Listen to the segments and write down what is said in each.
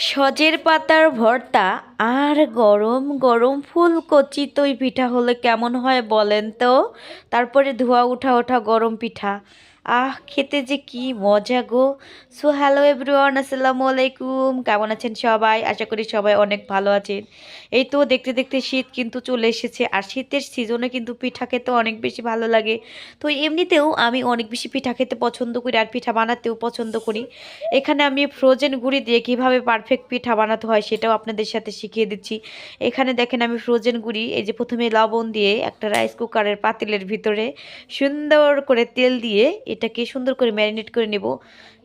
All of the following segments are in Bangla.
সজের পাতার ভর্তা আর গরম গরম ফুলকচি তৈ পিঠা হলে কেমন হয় বলেন তো? তারপরে ধোয়া উঠা ওঠা গরম পিঠা। আহ, খেতে যে কি মজা গো। সো হ্যালো এভরিওয়ান আসসালামু আলাইকুম। কেমন আছেন সবাই? আশা করি সবাই অনেক ভালো আছেন। এই তো দেখতে দেখতে শীত কিন্তু চলে এসেছে, আর শীতের সিজনে কিন্তু পিঠা খেতে অনেক বেশি ভালো লাগে। তো এমনিতেও আমি অনেক বেশি পিঠা খেতে পছন্দ করি আর পিঠা বানাতেও পছন্দ করি। এখানে আমি ফ্রোজেন গুঁড়ি দিয়ে কীভাবে পারফেক্ট পিঠা বানাতে হয় সেটাও আপনাদের সাথে শিখিয়ে দিচ্ছি। এখানে দেখেন আমি ফ্রোজেন গুঁড়ি, এই যে প্রথমে লবণ দিয়ে একটা রাইস কুকারের পাতিলের ভিতরে সুন্দর করে তেল দিয়ে এটাকে সুন্দর করে ম্যারিনেট করে নেব।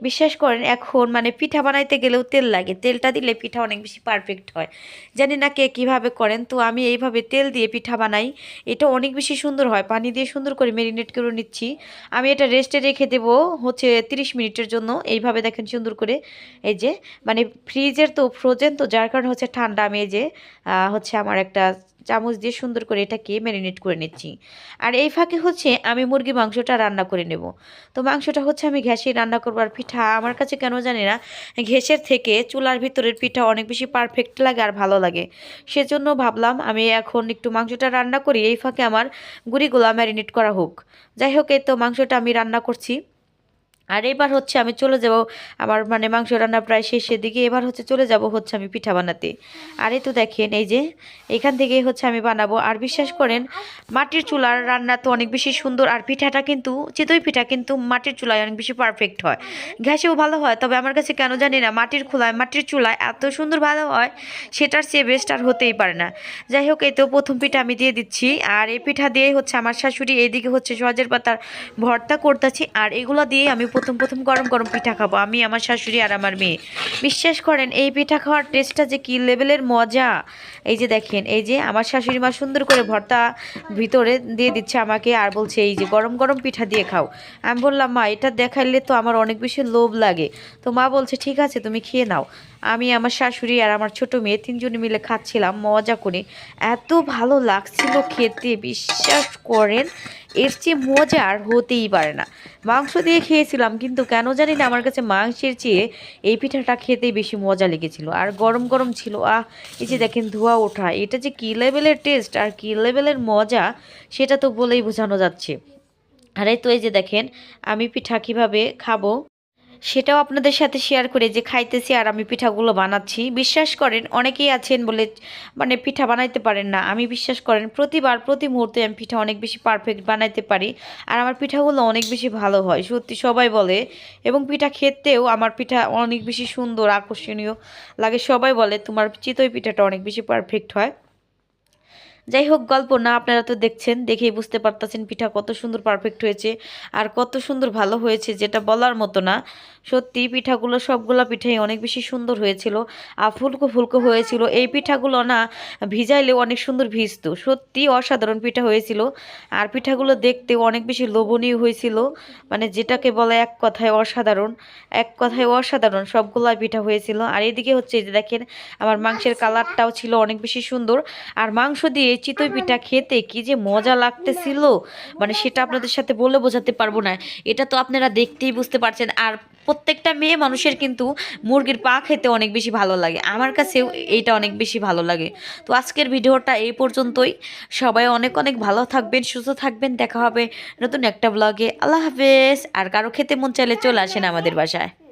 বিশ্বাস করেন, এখন মানে পিঠা বানাইতে গেলেও তেল লাগে। তেলটা দিলে পিঠা অনেক বেশি পারফেক্ট হয়। জানি না কে কীভাবে করেন, তো আমি এইভাবে তেল দিয়ে পিঠা বানাই। এটা অনেক বেশি সুন্দর হয়। পানি দিয়ে সুন্দর করে ম্যারিনেট করে নিচ্ছি। আমি এটা রেস্টে রেখে দেবো হচ্ছে তিরিশ মিনিটের জন্য। এইভাবে দেখেন সুন্দর করে এই যে মানে ফ্রিজের তো ফ্রোজেন তো যার কারণে হচ্ছে ঠান্ডা। আমি এই যে হচ্ছে আমার একটা চামচ দিয়ে সুন্দর করে এটাকে ম্যারিনেট করে নিচ্ছি। আর এই ফাঁকে হচ্ছে আমি মুরগি মাংসটা রান্না করে নেব। তো মাংসটা হচ্ছে আমি ঘ্যাসে রান্না করব। আর পিঠা আমার কাছে কেন জানি না ঘেসের থেকে চুলার ভিতরের পিঠা অনেক বেশি পারফেক্ট লাগে আর ভালো লাগে। সেজন্য ভাবলাম আমি এখন একটু মাংসটা রান্না করি। এই ফাঁকে আমার গুড়িগুলা ম্যারিনেট করা হোক। যাই হোক, এই তো মাংসটা আমি রান্না করছি। আর এবার হচ্ছে আমি চলে যাব আমার মানে মাংস রান্না প্রায় শেষের দিকে এবার হচ্ছে চলে যাব হচ্ছে আমি পিঠা বানাতে। আর এই তো দেখেন, এই যে এখান থেকে হচ্ছে আমি বানাবো। আর বিশ্বাস করেন, মাটির চুলার রান্না তো অনেক বেশি সুন্দর, আর পিঠাটা কিন্তু, চিতই পিঠা কিন্তু মাটির চুলায় অনেক বেশি পারফেক্ট হয়। গ্যাসেও ভালো হয়, তবে আমার কাছে কেন জানি না, মাটির খোলায়, মাটির চুলায় এত সুন্দর ভালো হয়, সেটার চেয়ে বেস্ট আর হতেই পারে না। যাই হোক, এই তো প্রথম পিঠা আমি দিয়ে দিচ্ছি। আর এই পিঠা দিয়েই হচ্ছে আমার শাশুড়ি এইদিকে হচ্ছে সজের পাতার ভর্তা করতেছি, আর এগুলো দিয়ে আমি প্রথম প্রথম গরম গরম পিঠা খাব, আমি, আমার শাশুড়ি আর আমার মেয়ে। বিশ্বাস করেন, এই পিঠা খাওয়ার টেস্টটা যে কী লেভেলের মজা। এই যে দেখেন, এই যে আমার শাশুড়ি মা সুন্দর করে ভর্তা ভিতরে দিয়ে দিচ্ছে আমাকে আর বলছে, এই যে গরম গরম পিঠা দিয়ে খাও। আমি বললাম, মা, এটা দেখাইলে তো আমার অনেক বেশি লোভ লাগে। তো মা বলছে, ঠিক আছে, তুমি খেয়ে নাও। আমি, আমার শাশুড়ি আর আমার ছোট মেয়ে তিনজনে মিলে খাচ্ছিলাম, মজা করে। এত ভালো লাগছিল খেতে, বিশ্বাস করেন এর চেয়ে মজার হতেই পারে না। মাংস দিয়ে খেয়েছিলাম, কিন্তু কেন জানি না আমার কাছে মাংসের চেয়ে এই পিঠাটা খেতেই বেশি মজা লেগেছিল। আর গরম গরম ছিল, আহ, এই যে দেখেন ধোয়া ওঠা, এটা যে কী লেভেলের টেস্ট আর কী লেভেলের মজা, সেটা তো বলেই বোঝানো যাচ্ছে। আরে তো এই যে দেখেন, আমি পিঠা কীভাবে খাব? সেটাও আপনাদের সাথে শেয়ার করে যে খাইতেছি আর আমি পিঠাগুলো বানাচ্ছি। বিশ্বাস করেন, অনেকেই আছেন বলে মানে পিঠা বানাইতে পারেন না। আমি বিশ্বাস করেন, প্রতিবার, প্রতি মুহূর্তে আমি পিঠা অনেক বেশি পারফেক্ট বানাইতে পারি আর আমার পিঠাগুলো অনেক বেশি ভালো হয়, সত্যি সবাই বলে। এবং পিঠা খেতেও আমার পিঠা অনেক বেশি সুন্দর, আকর্ষণীয় লাগে। সবাই বলে, তোমার চিতই পিঠাটা অনেক বেশি পারফেক্ট হয়। যাই হোক গল্প না আপনারা তো দেখছেন দেখেই বুঝতে পারতেছেন পিঠা কত সুন্দর পারফেক্ট হয়েছে আর কত সুন্দর ভালো হয়েছে যেটা বলার মতো না। সত্যি পিঠাগুলো সবগুলো পিঠাই অনেক বেশি সুন্দর হয়েছিল আর ফুলকো ফুলকো হয়েছিল। এই পিঠাগুলো না ভিজাইলে অনেক সুন্দর ভিজতো। সত্যি অসাধারণ পিঠা হয়েছিল। আর পিঠাগুলো দেখতেও অনেক বেশি লোভনীয় হয়েছিল। মানে যেটাকে বলে এক কথায় অসাধারণ এক কথায় অসাধারণ সবগুলা পিঠা হয়েছিল। আর এদিকে হচ্ছে যে দেখেন আমার মাংসের কালারটাও ছিল অনেক বেশি সুন্দর। আর মাংস দিয়ে চিতই পিঠা খেতে কি যে মজা লাগতেছিল? মানে সেটা আপনাদের সাথে বলে বোঝাতে পারব না। এটা তো আপনারা দেখতেই বুঝতে পারছেন। আর প্রত্যেকটা মেয়ে মানুষের কিন্তু মুরগির পা খেতে অনেক বেশি ভালো লাগে। আমার কাছেও এইটা অনেক বেশি ভালো লাগে। তো আজকের ভিডিওটা এই পর্যন্তই। সবাই অনেক অনেক ভালো থাকবেন, সুস্থ থাকবেন। দেখা হবে নতুন একটা ব্লগে আল্লাহ হাফেজ। আর কারও খেতে মন চাইলে চলে আসেন আমাদের বাসায়।